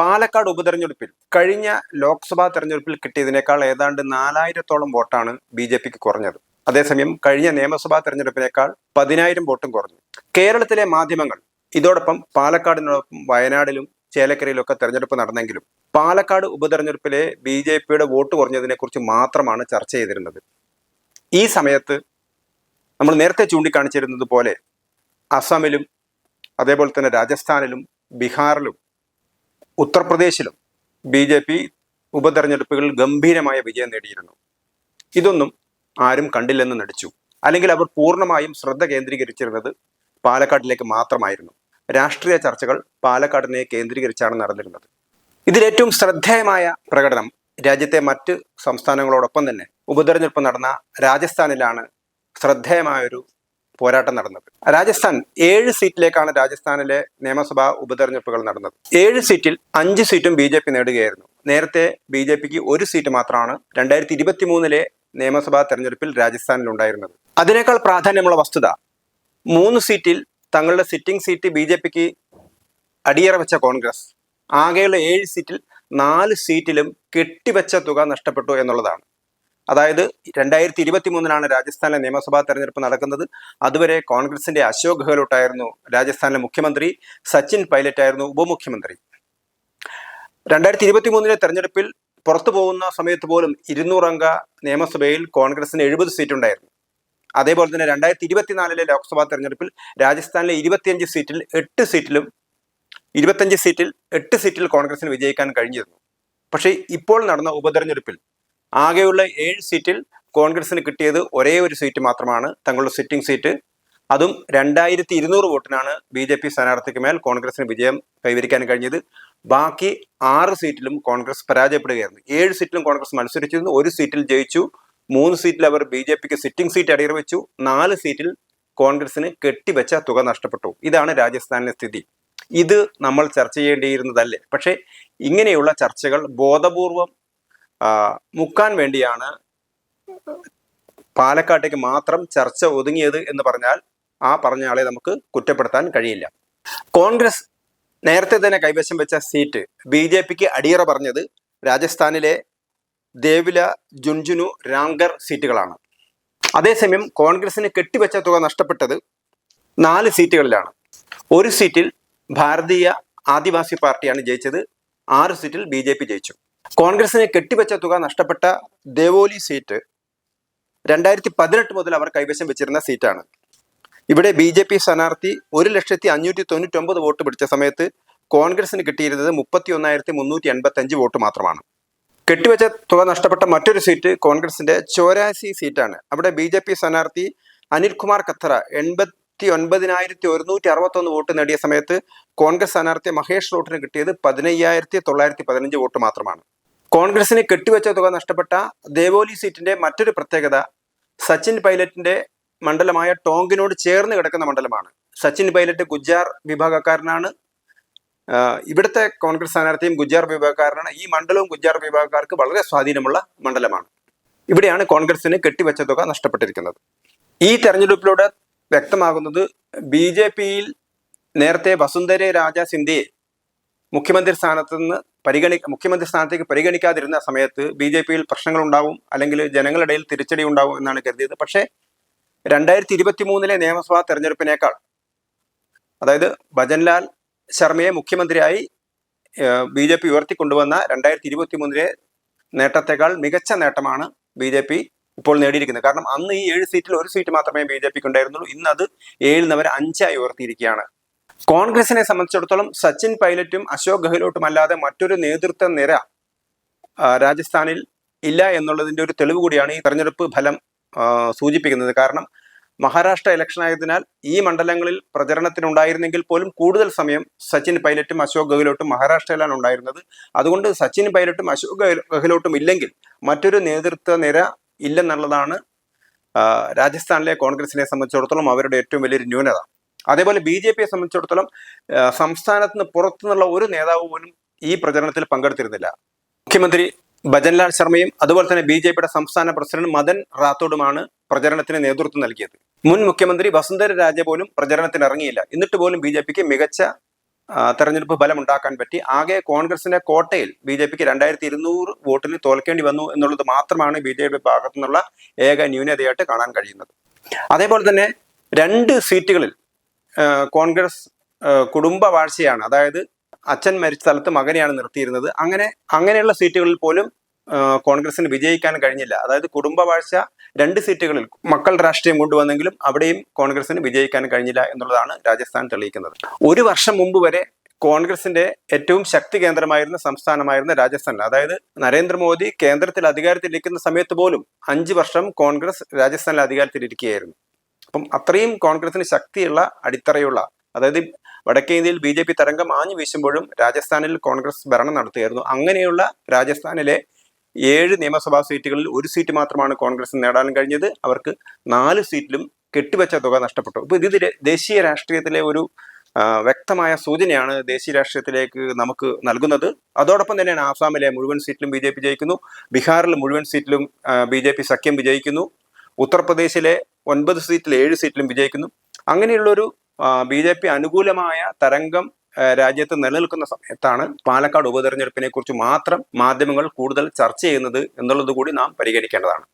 പാലക്കാട് ഉപതെരഞ്ഞെടുപ്പിൽ കഴിഞ്ഞ ലോക്സഭാ തെരഞ്ഞെടുപ്പിൽ കിട്ടിയതിനേക്കാൾ ഏതാണ്ട് നാലായിരത്തോളം വോട്ടാണ് ബി ജെ പിക്ക് കുറഞ്ഞത്. അതേസമയം കഴിഞ്ഞ നിയമസഭാ തെരഞ്ഞെടുപ്പിനേക്കാൾ പതിനായിരം വോട്ടും കുറഞ്ഞു. കേരളത്തിലെ മാധ്യമങ്ങൾ ഇതോടൊപ്പം പാലക്കാടിനോടൊപ്പം വയനാടിലും ചേലക്കരയിലൊക്കെ തെരഞ്ഞെടുപ്പ് നടന്നെങ്കിലും പാലക്കാട് ഉപതെരഞ്ഞെടുപ്പിലെ ബി ജെ പിയുടെ വോട്ട് കുറഞ്ഞതിനെ കുറിച്ച് മാത്രമാണ് ചർച്ച ചെയ്തിരുന്നത്. ഈ സമയത്ത് നമ്മൾ നേരത്തെ ചൂണ്ടിക്കാണിച്ചിരുന്നത് പോലെ അസമിലും അതേപോലെ തന്നെ രാജസ്ഥാനിലും ബീഹാറിലും ഉത്തർപ്രദേശിലും ബി ജെ പി ഉപതെരഞ്ഞെടുപ്പുകളിൽ ഗംഭീരമായ വിജയം നേടിയിരുന്നു. ഇതൊന്നും ആരും കണ്ടില്ലെന്ന് നടിച്ചു. അല്ലെങ്കിൽ അവർ പൂർണമായും ശ്രദ്ധ കേന്ദ്രീകരിച്ചിരുന്നത് പാലക്കാട്ടിലേക്ക് മാത്രമായിരുന്നു. രാഷ്ട്രീയ ചർച്ചകൾ പാലക്കാടിനെ കേന്ദ്രീകരിച്ചാണ് നടന്നിരുന്നത്. ഇതിലേറ്റവും ശ്രദ്ധേയമായ പ്രകടനം രാജ്യത്തെ മറ്റ് സംസ്ഥാനങ്ങളോടൊപ്പം തന്നെ ഉപതെരഞ്ഞെടുപ്പ് നടന്ന രാജസ്ഥാനിലാണ് ശ്രദ്ധേയമായൊരു പോരാട്ടം നടന്നത്. രാജസ്ഥാൻ ഏഴ് സീറ്റിലേക്കാണ് രാജസ്ഥാനിലെ നിയമസഭാ ഉപതെരഞ്ഞെടുപ്പുകൾ നടന്നത്. ഏഴ് സീറ്റിൽ അഞ്ച് സീറ്റും ബി ജെ പി നേടുകയായിരുന്നു. നേരത്തെ ബി ജെ പിക്ക് ഒരു സീറ്റ് മാത്രമാണ് രണ്ടായിരത്തി ഇരുപത്തി മൂന്നിലെ നിയമസഭാ തെരഞ്ഞെടുപ്പിൽ രാജസ്ഥാനിൽ ഉണ്ടായിരുന്നത് അതിനേക്കാൾ പ്രാധാന്യമുള്ള വസ്തുത മൂന്ന് സീറ്റിൽ തങ്ങളുടെ സിറ്റിംഗ് സീറ്റ് ബി ജെ പിക്ക് അടിയറ വെച്ച കോൺഗ്രസ്. ആകെയുള്ള ഏഴ് സീറ്റിൽ നാല് സീറ്റിലും കെട്ടിവെച്ച തുക നഷ്ടപ്പെട്ടു എന്നുള്ളതാണ്. അതായത് രണ്ടായിരത്തി ഇരുപത്തി മൂന്നിലാണ് രാജസ്ഥാനിലെ നിയമസഭാ തെരഞ്ഞെടുപ്പ് നടക്കുന്നത്. അതുവരെ കോൺഗ്രസിന്റെ അശോക് ഗെഹ്ലോട്ടായിരുന്നു രാജസ്ഥാനിലെ മുഖ്യമന്ത്രി സച്ചിൻ പൈലറ്റ് ആയിരുന്നു ഉപമുഖ്യമന്ത്രി. രണ്ടായിരത്തി ഇരുപത്തി മൂന്നിലെ തെരഞ്ഞെടുപ്പിൽ പുറത്തു പോകുന്ന സമയത്ത് പോലും ഇരുന്നൂറംഗ നിയമസഭയിൽ കോൺഗ്രസിന് എഴുപത് സീറ്റ് ഉണ്ടായിരുന്നു അതേപോലെ തന്നെ രണ്ടായിരത്തി ഇരുപത്തിനാലിലെ ലോക്സഭാ തെരഞ്ഞെടുപ്പിൽ രാജസ്ഥാനിലെ ഇരുപത്തിയഞ്ച് സീറ്റിൽ എട്ട് സീറ്റിലും ഇരുപത്തഞ്ച് സീറ്റിൽ എട്ട് സീറ്റിൽ കോൺഗ്രസിന് വിജയിക്കാൻ കഴിഞ്ഞിരുന്നു. പക്ഷേ ഇപ്പോൾ നടന്ന ഉപതെരഞ്ഞെടുപ്പിൽ ആകെയുള്ള ഏഴ് സീറ്റിൽ കോൺഗ്രസിന് കിട്ടിയത് ഒരേ ഒരു സീറ്റ് മാത്രമാണ്. തങ്ങളുടെ സിറ്റിംഗ് സീറ്റ്. അതും രണ്ടായിരത്തി ഇരുന്നൂറ് വോട്ടിനാണ് ബി ജെ പി സ്ഥാനാർത്ഥിക്ക് മേൽ കോൺഗ്രസിന് വിജയം കൈവരിക്കാൻ കഴിഞ്ഞത്. ബാക്കി ആറ് സീറ്റിലും കോൺഗ്രസ് പരാജയപ്പെടുകയായിരുന്നു. ഏഴ് സീറ്റിലും കോൺഗ്രസ് മത്സരിച്ചിരുന്നു. ഒരു സീറ്റിൽ ജയിച്ചു. മൂന്ന് സീറ്റിൽ അവർ ബി ജെ പിക്ക് സിറ്റിംഗ് സീറ്റ് അടിയറ വെച്ചു നാല് സീറ്റിൽ കോൺഗ്രസിന് കെട്ടിവെച്ച തുക നഷ്ടപ്പെട്ടു. ഇതാണ് രാജസ്ഥാനിലെ സ്ഥിതി. ഇത് നമ്മൾ ചർച്ച ചെയ്യേണ്ടിയിരുന്നതല്ലേ? പക്ഷേ ഇങ്ങനെയുള്ള ചർച്ചകൾ ബോധപൂർവം മുക്കാൻ വേണ്ടിയാണ് പാലക്കാട്ടേക്ക് മാത്രം ചർച്ച ഒതുങ്ങിയത് എന്ന് പറഞ്ഞാൽ ആ പറഞ്ഞ ആളെ നമുക്ക് കുറ്റപ്പെടുത്താൻ കഴിയില്ല. കോൺഗ്രസ് നേരത്തെ തന്നെ കൈവശം വെച്ച സീറ്റ് ബി ജെ പിക്ക് അടിയറ പറഞ്ഞത് രാജസ്ഥാനിലെ ദേവില ജുൻജുനു രാംഗർ സീറ്റുകളാണ്. അതേസമയം കോൺഗ്രസിന് കെട്ടിവെച്ച തുക നഷ്ടപ്പെട്ടത് നാല് സീറ്റുകളിലാണ്. ഒരു സീറ്റിൽ ഭാരതീയ ആദിവാസി പാർട്ടിയാണ് ജയിച്ചത് ആറ് സീറ്റിൽ ബി ജയിച്ചു. കോൺഗ്രസിന് കെട്ടിവെച്ച തുക നഷ്ടപ്പെട്ട ദേവോലി സീറ്റ് രണ്ടായിരത്തി പതിനെട്ട് മുതൽ അവർ കൈവശം വെച്ചിരുന്ന സീറ്റാണ്. ഇവിടെ ബി ജെ പി സ്ഥാനാർത്ഥി ഒരു ലക്ഷത്തി അഞ്ഞൂറ്റി തൊണ്ണൂറ്റൊമ്പത് വോട്ട് പിടിച്ച സമയത്ത് കോൺഗ്രസിന് കിട്ടിയിരുന്നത് മുപ്പത്തി ഒന്നായിരത്തി മുന്നൂറ്റി എൺപത്തി അഞ്ച് വോട്ട് മാത്രമാണ്. കെട്ടിവെച്ച തുക നഷ്ടപ്പെട്ട മറ്റൊരു സീറ്റ് കോൺഗ്രസിന്റെ ചോരാസി സീറ്റാണ്. അവിടെ ബി ജെ പി സ്ഥാനാർത്ഥി അനിൽകുമാർ കത്തറ എൺപത്തി ഒൻപതിനായിരത്തി ഒരുന്നൂറ്റി അറുപത്തൊന്ന് വോട്ട് നേടിയ സമയത്ത് കോൺഗ്രസ് സ്ഥാനാർത്ഥി മഹേഷ് റോട്ടിന് കിട്ടിയത് പതിനയ്യായിരത്തി തൊള്ളായിരത്തി പതിനഞ്ച് വോട്ട് മാത്രമാണ്. കോൺഗ്രസിന് കെട്ടിവെച്ച തുക നഷ്ടപ്പെട്ട ദേവോലി സീറ്റിന്റെ മറ്റൊരു പ്രത്യേകത സച്ചിൻ പൈലറ്റിന്റെ മണ്ഡലമായ ടോങ്കിനോട് ചേർന്ന് കിടക്കുന്ന മണ്ഡലമാണ്. സച്ചിൻ പൈലറ്റ് ഗുജാർ വിഭാഗക്കാരനാണ്. ഇവിടുത്തെ കോൺഗ്രസ് സ്ഥാനാർത്ഥിയും ഗുജാർ വിഭാഗക്കാരനാണ്. ഈ മണ്ഡലവും ഗുജാർ വിഭാഗക്കാർക്ക് വളരെ സ്വാധീനമുള്ള മണ്ഡലമാണ്. ഇവിടെയാണ് കോൺഗ്രസിന് കെട്ടിവെച്ച തുക നഷ്ടപ്പെട്ടിരിക്കുന്നത്. ഈ തെരഞ്ഞെടുപ്പിലൂടെ വ്യക്തമാകുന്നത് ബി ജെ പിയിൽ നേരത്തെ വസുന്ധര രാജ സിന്ധ്യയെ മുഖ്യമന്ത്രി സ്ഥാനത്ത് നിന്ന് പരിഗണി മുഖ്യമന്ത്രി സ്ഥാനത്തേക്ക് പരിഗണിക്കാതിരുന്ന സമയത്ത് ബി ജെ പിയിൽ പ്രശ്നങ്ങൾ ഉണ്ടാവും അല്ലെങ്കിൽ ജനങ്ങളിടയിൽ തിരിച്ചടി ഉണ്ടാവും എന്നാണ് കരുതിയത്. പക്ഷേ രണ്ടായിരത്തി ഇരുപത്തി മൂന്നിലെ നിയമസഭാ തെരഞ്ഞെടുപ്പിനേക്കാൾ അതായത് ഭജൻലാൽ ശർമ്മയെ മുഖ്യമന്ത്രിയായി ബി ജെ പി ഉയർത്തിക്കൊണ്ടുവന്ന രണ്ടായിരത്തി ഇരുപത്തി മൂന്നിലെ നേട്ടത്തെക്കാൾ മികച്ച നേട്ടമാണ് ബി ജെ പി ഇപ്പോൾ നേടിയിരിക്കുന്നത്. കാരണം അന്ന് ഈ ഏഴ് സീറ്റിൽ ഒരു സീറ്റ് മാത്രമേ ബി ജെ പിക്ക് ഉണ്ടായിരുന്നുള്ളൂ. ഇന്ന് അത് ഏഴിൽ നിന്ന് അവർ അഞ്ചായി ഉയർത്തിയിരിക്കുകയാണ്. കോൺഗ്രസിനെ സംബന്ധിച്ചിടത്തോളം സച്ചിൻ പൈലറ്റും അശോക് ഗെഹ്ലോട്ടും അല്ലാതെ മറ്റൊരു നേതൃത്വ നിര രാജസ്ഥാനിൽ ഇല്ല എന്നുള്ളതിന്റെ ഒരു തെളിവ് കൂടിയാണ് ഈ തെരഞ്ഞെടുപ്പ് ഫലം സൂചിപ്പിക്കുന്നത്. കാരണം മഹാരാഷ്ട്ര ഇലക്ഷൻ ആയതിനാൽ ഈ മണ്ഡലങ്ങളിൽ പ്രചരണത്തിനുണ്ടായിരുന്നെങ്കിൽ പോലും കൂടുതൽ സമയം സച്ചിൻ പൈലറ്റും അശോക് ഗെഹ്ലോട്ടും മഹാരാഷ്ട്രയിലാണ് ഉണ്ടായിരുന്നത്. അതുകൊണ്ട് സച്ചിൻ പൈലറ്റും അശോക് ഗെഹ്- ഗെഹ്ലോട്ടും ഇല്ലെങ്കിൽ മറ്റൊരു നേതൃത്വ നിര ഇല്ലെന്നുള്ളതാണ് രാജസ്ഥാനിലെ കോൺഗ്രസിനെ സംബന്ധിച്ചിടത്തോളം അവരുടെ ഏറ്റവും വലിയൊരു ന്യൂനത. അതേപോലെ ബി ജെ പിയെ സംബന്ധിച്ചിടത്തോളം ആ, സംസ്ഥാനത്ത് നിന്ന് പുറത്തുനിന്നുള്ള ഒരു നേതാവ് പോലും ഈ പ്രചരണത്തിൽ പങ്കെടുത്തിരുന്നില്ല. മുഖ്യമന്ത്രി ഭജൻലാൽ ശർമ്മയും അതുപോലെ തന്നെ ബി ജെ പിയുടെ സംസ്ഥാന പ്രസിഡന്റ് മദൻ റാത്തോഡുമാണ് പ്രചരണത്തിന് നേതൃത്വം നൽകിയത്. മുൻ മുഖ്യമന്ത്രി വസുന്ധര രാജ പോലും പ്രചരണത്തിന് ഇറങ്ങിയില്ല എന്നിട്ട് പോലും ബി ജെ പിക്ക് മികച്ച തെരഞ്ഞെടുപ്പ് ഫലമുണ്ടാക്കാൻ പറ്റി. ആകെ കോൺഗ്രസിന്റെ കോട്ടയിൽ ബി ജെ പിക്ക് രണ്ടായിരത്തി ഇരുന്നൂറ് വോട്ടിന് തോൽക്കേണ്ടി വന്നു എന്നുള്ളത് മാത്രമാണ് ബി ജെ പി ഭാഗത്തു നിന്നുള്ള ഏക ന്യൂനതയായിട്ട് കാണാൻ കഴിയുന്നത്. അതേപോലെ തന്നെ രണ്ട് സീറ്റുകളിൽ കോൺഗ്രസ് കുടുംബ വാഴ്ചയാണ്. അതായത് അച്ഛൻ മരിച്ച സ്ഥലത്ത് മകനെയാണ് നിർത്തിയിരുന്നത്. അങ്ങനെ അങ്ങനെയുള്ള സീറ്റുകളിൽ പോലും കോൺഗ്രസിന് വിജയിക്കാൻ കഴിഞ്ഞില്ല. അതായത് കുടുംബ വാഴ്ച രണ്ട് സീറ്റുകളിൽ മക്കൾ രാഷ്ട്രീയം കൊണ്ടുവന്നെങ്കിലും അവിടെയും കോൺഗ്രസിന് വിജയിക്കാൻ കഴിഞ്ഞില്ല എന്നുള്ളതാണ് രാജസ്ഥാൻ തെളിയിക്കുന്നത്. ഒരു വർഷം മുമ്പ് വരെ കോൺഗ്രസിന്റെ ഏറ്റവും ശക്തി കേന്ദ്രമായിരുന്ന സംസ്ഥാനമായിരുന്ന രാജസ്ഥാനിൽ അതായത് നരേന്ദ്രമോദി കേന്ദ്രത്തിൽ അധികാരത്തിലിരിക്കുന്ന സമയത്ത് പോലും അഞ്ച് വർഷം കോൺഗ്രസ് രാജസ്ഥാനിൽ അധികാരത്തിലിരിക്കുകയായിരുന്നു. അപ്പം അത്രയും കോൺഗ്രസിന് ശക്തിയുള്ള അടിത്തറയുള്ള അതായത് വടക്കേ ഇന്ത്യയിൽ ബി ജെ പി തരംഗം ആഞ്ഞു വീശുമ്പോഴും രാജസ്ഥാനിൽ കോൺഗ്രസ് ഭരണം നടത്തുകയായിരുന്നു. അങ്ങനെയുള്ള രാജസ്ഥാനിലെ ഏഴ് നിയമസഭാ സീറ്റുകളിൽ ഒരു സീറ്റ് മാത്രമാണ് കോൺഗ്രസ് നേടാൻ കഴിഞ്ഞത്. അവർക്ക് നാല് സീറ്റിലും കെട്ടിവെച്ച തുക നഷ്ടപ്പെട്ടു. അപ്പോൾ ഇത് ദേശീയ രാഷ്ട്രീയത്തിലെ ഒരു വ്യക്തമായ സൂചനയാണ് ദേശീയ രാഷ്ട്രീയത്തിലേക്ക് നമുക്ക് നൽകുന്നത്. അതോടൊപ്പം തന്നെയാണ് ആസാമിലെ മുഴുവൻ സീറ്റിലും ബി ജയിക്കുന്നു. ബീഹാറിൽ മുഴുവൻ സീറ്റിലും ബി സഖ്യം വിജയിക്കുന്നു. ഉത്തർപ്രദേശിലെ ഒൻപത് സീറ്റിൽ ഏഴ് സീറ്റിലും വിജയിക്കുന്നു. അങ്ങനെയുള്ളൊരു ബി ജെ പി അനുകൂലമായ തരംഗം രാജ്യത്ത് നിലനിൽക്കുന്ന സമയത്താണ് പാലക്കാട് ഉപതെരഞ്ഞെടുപ്പിനെ കുറിച്ച് മാത്രം മാധ്യമങ്ങൾ കൂടുതൽ ചർച്ച ചെയ്യുന്നത് എന്നുള്ളത് കൂടി നാം പരിഗണിക്കേണ്ടതാണ്.